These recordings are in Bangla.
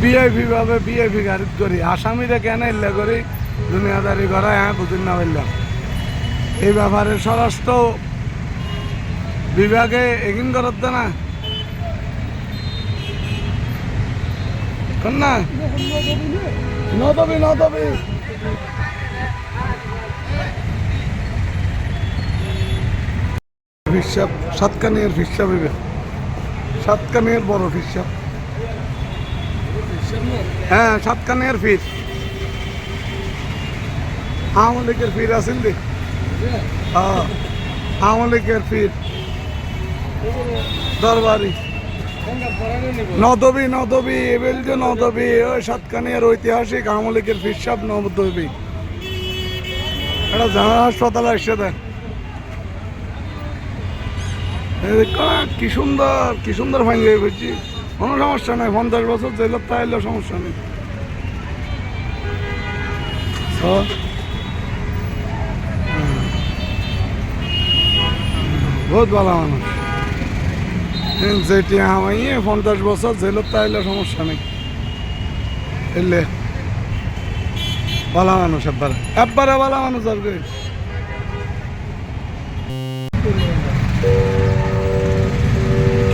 বিআইপি ভাবে বিআইপি গাড়ি করি আসামিরা কেন ইল্লা করি? দুনিয়াদারি করা হ্যাঁ বুঝুন না বললাম। এই ব্যাপারে স্বরাষ্ট্র বিভাগে এগিন করত না। না? নদবি নদবি। সাতকানিয়ার বড় হিসাব। হ্যাঁ সাতকানিয়ার ফির। আওয়ামী লীগের ফির আছেন দি হ্যাঁ আওয়ামী লীগের ফির। দরবারি। নদবী নদবী, এবেল যে নদবী ওই সাতকানিয়ার ঐতিহাসিক আওয়ামী লীগের ফিরসাব নদবী এটা জানা হাসপাতালে দেয় কি সুন্দর কি সুন্দর হয়ে গেছি কোনো সমস্যা নাই, পঞ্চাশ বছর জেলত তাইলেও সমস্যা নেই। তো। বহুত ভালো মানুষ। যেটি আমাইয়ে পঞ্চাশ বছর জেলত তাইলেও সমস্যা নেই। এলে ভালো মানুষ একবারে। একবারে ভালো মানুষ আর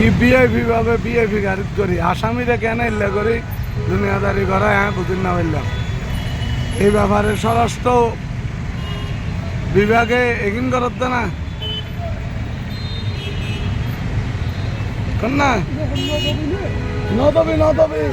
কি। বিআইপি ভাবে বিআইপি গাড়ি করি। আসামিরা কেন ইল্লা করি? দুনিয়াদারি করা হ্যাঁ বুঝুন না বললাম এই ব্যাপারে স্বরাষ্ট্র বিভাগে এগিন করত না? না নদবি নদবি